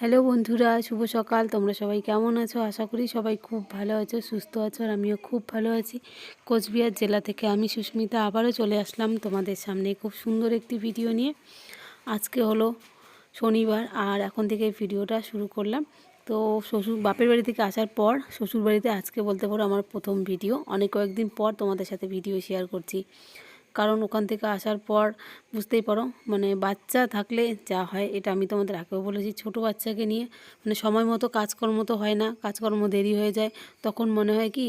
Hello বন্ধুরা, শুভ সকাল। তোমরা সবাই কেমন আছো? আশা করি সবাই খুব ভালো আছো, সুস্থ আছো, আর আমিও খুব ভালো আছি। কোচবিহার জেলা থেকে আমি সুস্মিতা আবারও চলে আসলাম তোমাদের সামনে খুব সুন্দর একটি ভিডিও নিয়ে। আজকে হলো শনিবার, আর এখন থেকে ভিডিওটা শুরু করলাম। তো শ্বশুর, বাপের বাড়ি থেকে আসার পর শ্বশুর বাড়িতে আজকে বলতে পারো আমার প্রথম ভিডিও। অনেক কয়েকদিন পর তোমাদের সাথে ভিডিও শেয়ার করছি। কারণ ওখান থেকে আসার পর বুঝতেই পারো মানে বাচ্চা থাকলে যা হয়, এটা আমি তোমাদের আগেও বলেছি, ছোট বাচ্চাকে নিয়ে মানে সময় মতো কাজকর্ম তো হয় না, কাজকর্ম দেরি হয়ে যায়, তখন মনে হয় কি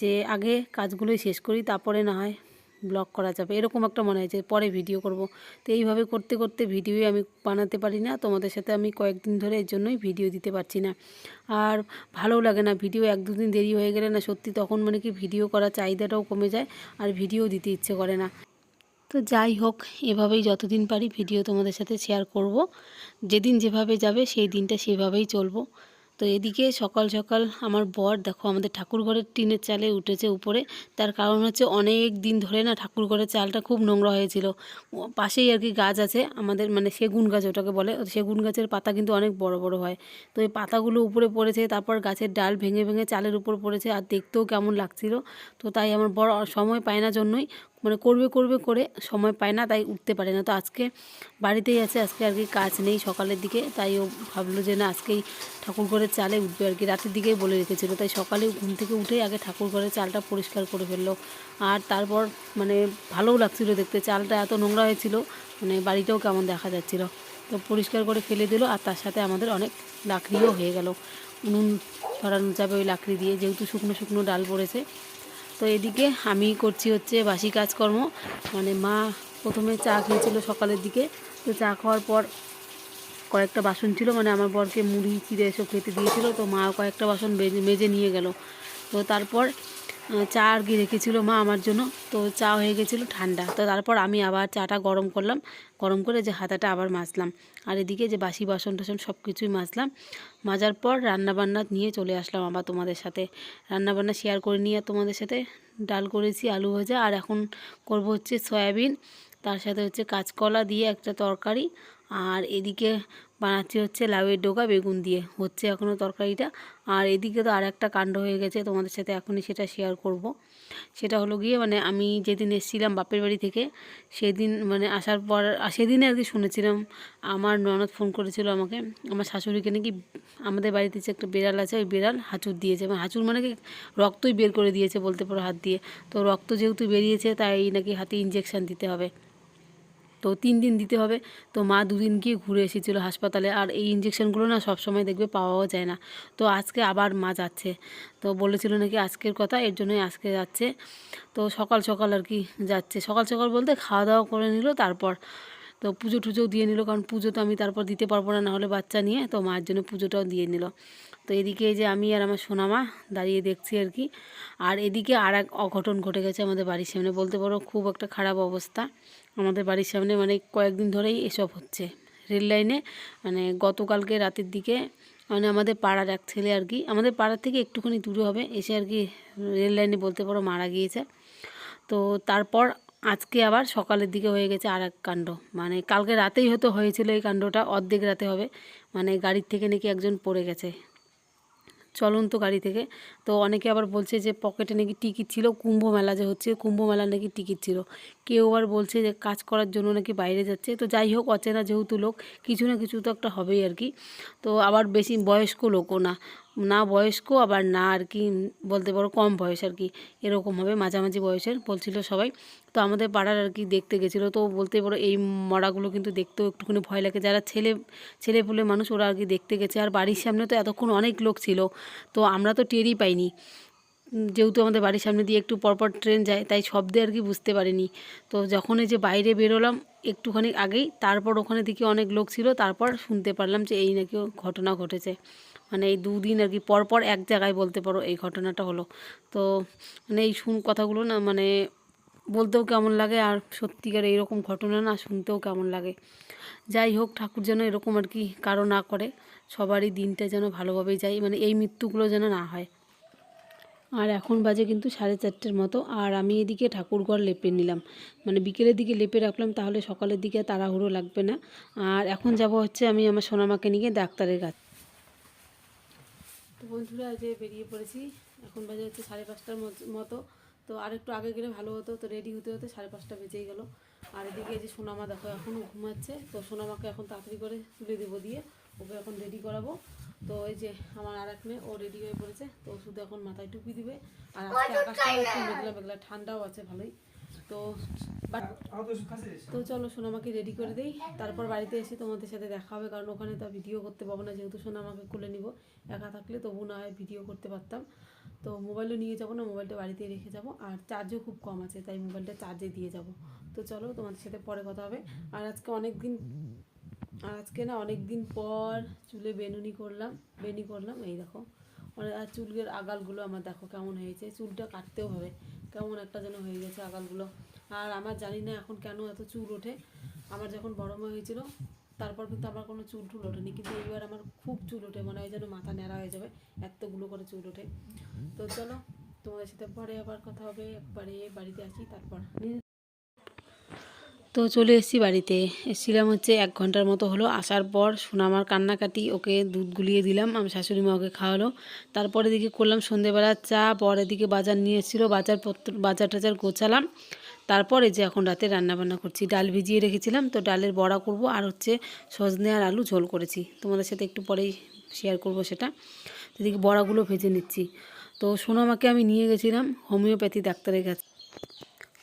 যে আগে কাজগুলোই শেষ করি, তারপরে না হয় ব্লগ করা যাবে, এরকম একটা মনে হয় যে পরে ভিডিও করব। তো এইভাবে করতে করতে ভিডিওই আমি বানাতে পারি না, তোমাদের সাথে আমি কয়েকদিন ধরে এর জন্যই ভিডিও দিতে পারছি না। আর ভালোও লাগে না, ভিডিও এক দুদিন দেরি হয়ে গেলে না সত্যি তখন মানে কি ভিডিও করার চাহিদাটাও কমে যায়, আর ভিডিও দিতে ইচ্ছে করে না। তো যাই হোক, এভাবেই যতদিন পারি ভিডিও তোমাদের সাথে শেয়ার করব। যেদিন যেভাবে যাবে সেই দিনটা সেভাবেই চলবো। তো এদিকে সকাল সকাল আমার বর, দেখো আমাদের ঠাকুর ঘরের টিনের চালে উঠেছে উপরে। তার কারণ হচ্ছে অনেক দিন ধরে না ঠাকুর ঘরের চালটা খুব নোংরা হয়েছিল। পাশেই আর কি গাছ আছে, আমাদের মানে সেগুন গাছ ওটাকে বলে। সেগুন গাছের পাতা কিন্তু অনেক বড় বড় হয়। তো এই পাতাগুলো উপরে পড়েছে, তারপর গাছের ডাল ভেঙে ভেঙে চালের উপর পড়েছে। আর দেখতেও কেমন লাগছিল। তো তাই আমার বড় সময় পায় না জন্যই মানে করবে করবে, করে সময় পায় না, তাই উঠতে পারে না। তো আজকে বাড়িতেই আছে, আজকে আর কি কাজ নেই সকালের দিকে, তাই ও ভাবলো যে না, আজকেই ঠাকুর ঘরের চালে উঠবে আর কি। রাতের দিকেই বলে রেখেছিলো, তাই সকালে ঘুম থেকে উঠেই আগে ঠাকুর ঘরের চালটা পরিষ্কার করে ফেলল। আর তারপর মানে ভালোও লাগছিল দেখতে, চালটা এত নোংরা হয়েছিল মানে বাড়িটাও কেমন দেখা যাচ্ছিল। তো পরিষ্কার করে ফেলে দিল, আর তার সাথে আমাদের অনেক লাকড়িও হয়ে গেল। উনুন ধরানো যাবে ওই লাকড়ি দিয়ে, যেহেতু শুকনো শুকনো ডাল পড়েছে তো এদিকে আমি করছি হচ্ছে বাসি কাজকর্ম। মানে মা প্রথমে চা খেয়েছিল সকালের দিকে। তো চা খাওয়ার পর কয়েকটা বাসন ছিল মানে আমার বরকে মুড়ি, চিড়ে এসব খেতে দিয়েছিল। তো মা কয়েকটা বাসন মেজে নিয়ে গেল। তো তারপর চা আর কি রেখেছিলো মা আমার জন্য। তো চা হয়ে গেছিল ঠান্ডা। তো তারপর আমি আবার চাটা গরম করলাম। গরম করে যে হাতাটা আবার মাজলাম। আর এদিকে যে বাসি বাসন টাসন সব কিছুই মাজলাম। মাজার পর রান্নাবান্না নিয়ে চলে আসলাম আবার তোমাদের সাথে। রান্নাবান্না শেয়ার করে নিয়ে তোমাদের সাথে ডাল করেছি, আলু ভাজা। আর এখন করব হচ্ছে সয়াবিন। তার সাথে হচ্ছে কাঁচকলা দিয়ে একটা তরকারি। আর এদিকে বানাচ্ছি হচ্ছে লাউয়ের ডোকা বেগুন দিয়ে। হচ্ছে এখনও তরকারিটা। আর এদিকে তো আর একটা কাণ্ড হয়ে গেছে, তোমাদের সাথে এখনই সেটা শেয়ার করব। সেটা হলো গিয়ে মানে আমি যেদিন এসেছিলাম বাপের বাড়ি থেকে, সেদিন মানে আসার পর সেদিনে আর কি শুনেছিলাম। আমার ননদ ফোন করেছিল আমাকে। আমার শাশুড়িকে নাকি আমাদের বাড়িতে যে একটা বেড়াল আছে, ওই বেড়াল হাঁচুর দিয়েছে। মানে হাঁচুর মানে কি, রক্তই বের করে দিয়েছে বলতে পারো হাত দিয়ে। তো রক্ত যেহেতু বেরিয়েছে, তাই নাকি হাতে ইঞ্জেকশন দিতে হবে। তো তিন দিন দিতে হবে। তো মা দুদিন গিয়ে ঘুরে এসেছিল হাসপাতালে। আর এই ইঞ্জেকশনগুলো না সব সময় দেখবে পাওয়াও যায় না। তো আজকে আবার মা যাচ্ছে। তো বলেছিল নাকি আজকের কথা, এর জন্যই আজকে যাচ্ছে। তো সকাল সকাল আর কি যাচ্ছে। সকাল সকাল বলতে খাওয়া দাওয়া করে নিল তারপর। তো পুজো টুজো দিয়ে নিল। কারণ পুজো তো আমি তারপর দিতে পারব না, নাহলে বাচ্চা নিয়ে তো মার জন্য পুজোটাও দিয়ে নিল। তো এদিকে যে আমি আর আমার সোনামা দাঁড়িয়ে দেখছি আর কি। আর এদিকে আর এক অঘটন ঘটে গেছে আমাদের বাড়ির সামনে। বলতে পারো খুব একটা খারাপ অবস্থা। আমাদের বাড়ির সামনে মানে কয়েকদিন ধরেই এসব হচ্ছে রেল লাইনে। মানে গতকালকে রাতের দিকে মানে আমাদের পাড়ার এক ছেলে আর কি, আমাদের পাড়ার থেকে একটুখানি দূরে হবে, এসে আর কি রেল লাইনে বলতে পারো মারা গিয়েছে। তো তারপর আজকে আবার সকালের দিকে হয়ে গেছে আর এক কাণ্ড। মানে কালকে রাতেই হয়তো হয়েছিল এই কাণ্ডটা, অর্ধেক রাতে হবে। মানে গাড়ির থেকে নাকি একজন পড়ে গেছে। চলন্ত গাড়ি থেকে। তো অনেকে আবার বলছে যে পকেটে নাকি টিকিট ছিল, কুম্ভ মেলা যে হচ্ছে, কুম্ভ মেলা নাকি টিকিট ছিল। কেউ আবার বলছে যে কাজ করার জন্য নাকি বাইরে যাচ্ছে। তো যাই হোক, অচেনা যেহেতু লোক, কিছু না কিছু তো একটা হবেই আর কি। তো আবার বেশি বয়স্ক লোকও না। না বয়স্ক, আবার না আর কি বলতে পারো কম বয়স আর কি, এরকম হবে। মাঝামাঝি বয়সের বলছিল সবাই। তো আমাদের পাড়ার আর কি দেখতে গেছিল। তো বলতে পারো এই মরাগুলো কিন্তু দেখতেও একটুখানি ভয় লাগে। যারা ছেলে ছেলে পুলে মানুষ, ওরা আর কি দেখতে গেছে। আর বাড়ির সামনে তো এতক্ষণ অনেক লোক ছিল। তো আমরা তো টেরই পাইনি। যেহেতু আমাদের বাড়ির সামনে দিয়ে একটু পরপর ট্রেন যায়, তাই শব্দে আর কি বুঝতে পারিনি। তো যখন এই যে বাইরে বেরোলাম, একটুখানি আগেই, তারপর ওখানে দিকে অনেক লোক ছিল। তারপর শুনতে পারলাম যে এই নাকি ঘটনা ঘটেছে। মানে এই দুদিন আর কি, পরপর এক জায়গায় বলতে পারো এই ঘটনাটা হলো। তো মানে এই শুন কথাগুলো না মানে বলতেও কেমন লাগে আর সত্যিকার এইরকম ঘটনা না শুনতেও কেমন লাগে। যাই হোক, ঠাকুর যেন এরকম আর কি কারও না করে, সবারই দিনটা যেন ভালোভাবেই যায় মানে এই মৃত্যুগুলো যেন না হয়। আর এখন বাজে কিন্তু সাড়ে চারটের মতো, আর আমি এদিকে ঠাকুরঘর লেপে নিলাম। মানে বিকেলের দিকে লেপে রাখলাম, তাহলে সকালের দিকে তাড়াহুড়ো লাগবে না। আর এখন যাব হচ্ছে আমি আমার সোনামাকে নিয়ে ডাক্তারের কাছে। তো বন্ধুরা যে বেরিয়ে পড়েছি। এখন বাজে হচ্ছে সাড়ে পাঁচটার মতো তো আর একটু আগে গেলে ভালো হতো তো রেডি হতে হতে সাড়ে পাঁচটা বেজেই গেলো। আর এদিকে যে সোনামা দেখো এখনও ঘুমাচ্ছে। তো সোনামাকে এখন তাড়াতাড়ি করে তুলে দেবো দিয়ে। ওকে এখন রেডি করাবো। তো এই যে আমার আর এক মেয়ে ও রেডি হয়ে পড়েছে। তো শুধু এখন মাথায় টুপি দিবে। আর আজকে আকাশটাও একটু মেঘলা মেঘলা ঠান্ডাও আছে ভালোই। তো তো চলো সোনামাকে রেডি করে দেই। তারপর বাড়িতে এসে তোমাদের সাথে দেখা হবে কারণ ওখানে তো ভিডিও করতে পারব না যেহেতু সোনামাকে খুলে নিব। একা থাকলে তবু না হয় ভিডিও করতে পারতাম। তো মোবাইলও নিয়ে যাব না মোবাইলটা বাড়িতেই রেখে যাব। আর চার্জও খুব কম আছে তাই মোবাইলটা চার্জে দিয়ে যাব। তো চলো তোমাদের সাথে পরে কথা হবে। আর আজকে অনেক দিন আর আজকে না অনেক দিন পর চুলে বেনুনি করলাম বেনি করলাম এই দেখো। আর চুলের আগালগুলো আমার দেখো কেমন হয়েছে চুলটা কাটতেও হবে। কেমন একটা যেন হয়ে গেছে আগালগুলো। আর আমার জানি না এখন কেন এত চুল ওঠে। আমার যখন বড় মা হয়েছিল, তারপর কিন্তু আমার কোনো চুল টুল ওঠেনি। কিন্তু এইবার আমার খুব চুল ওঠে, মনে হয় যেন মাথা ন্যাড়া হয়ে যাবে, এতগুলো করে চুল ওঠে। তো চলো, তোমাদের সাথে পরে আবার কথা হবে। একবারে বাড়িতে আসি, তারপর। তো চলে এসেছি বাড়িতে। এসেছিলাম হচ্ছে এক ঘণ্টার মতো হলো। আসার পর সোনামার কান্নাকাটি, ওকে দুধ গুলিয়ে দিলাম। আমি শাশুড়ি মা ওকে খাওয়ালো। তারপরে দিকে করলাম সন্ধেবেলা চা। পর এদিকে বাজার নিয়ে এসেছিল। বাজার পত্র, বাজার টাজার গোছালাম। তারপরে যে এখন রাতে রান্না বান্না করছি। ডাল ভিজিয়ে রেখেছিলাম। তো ডালের বড়া করব আর হচ্ছে সজনে আর আলু ঝোল করেছি। তোমাদের সাথে একটু পরেই শেয়ার করব সেটা। এদিকে বড়াগুলো ভেজে নিচ্ছি। তো সোনামাকে আমি নিয়ে গেছিলাম। হোমিওপ্যাথি ডাক্তারের কাছে।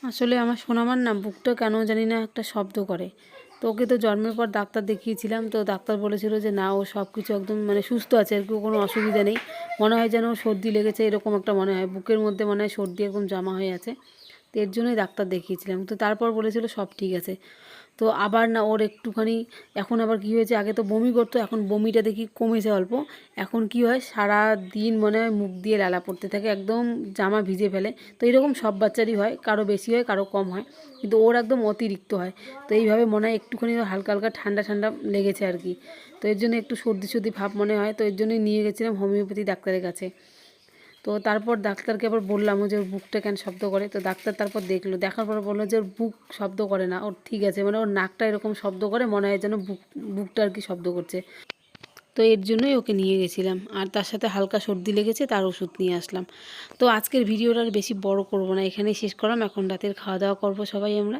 আসলে আমার সোনামার না বুকটা কেন জানি না একটা শব্দ করে। তো ওকে তো জন্মের পর ডাক্তার দেখিয়েছিলাম, তো ডাক্তার বলেছিল যে না, ও সব কিছু একদম মানে সুস্থ আছে আর কোনো অসুবিধা নেই। মনে হয় যেন সর্দি লেগেছে, এরকম একটা মনে হয়। বুকের মধ্যে মনে হয় সর্দি একদম জমা হয়ে আছে। তো এর জন্যই ডাক্তার দেখিয়েছিলাম। তো তারপর বলেছিল সব ঠিক আছে। তো আবার না ওর একটুখানি, এখন আবার কি হয়েছে, আগে তো বমি করতো, এখন বমিটা দেখি কমেছে অল্প। এখন কি হয় সারা দিন মনে হয় মুখ দিয়ে লালা পড়তে থাকে, একদম জামা ভিজে ফেলে। তো এরকম সব বাচ্চারই হয়, কারও বেশি হয়, কারও কম হয়, কিন্তু ওর একদম অতিরিক্ত হয়। তো এইভাবে মনে হয় একটুখানি হালকা হালকা ঠান্ডা ঠান্ডা লেগেছে আর কি। তো এর জন্য একটু সর্দি সর্দি ভাব মনে হয়, তো এর জন্যই নিয়ে গেছিলাম হোমিওপ্যাথি ডাক্তারের কাছে। তো তারপর ডাক্তারকে আবার বললাম যে ওর বুকটা কেন শব্দ করে? তো ডাক্তার তারপর দেখল, দেখার পর বলল যে ওর বুক শব্দ করে না, ওর ঠিক আছে মানে ওর নাকটা এরকম শব্দ করে, মনে হয় যেন বুক, বুকটা আর কি শব্দ করছে। তো এর জন্যই ওকে নিয়ে গেছিলাম, আর তার সাথে হালকা সর্দি লেগেছে, তার ওষুধ নিয়ে আসলাম। তো আজকের ভিডিওটা আর বেশি বড় করব না, এখানেই শেষ করলাম, এখন রাতের খাওয়া দাওয়া করব সবাই আমরা।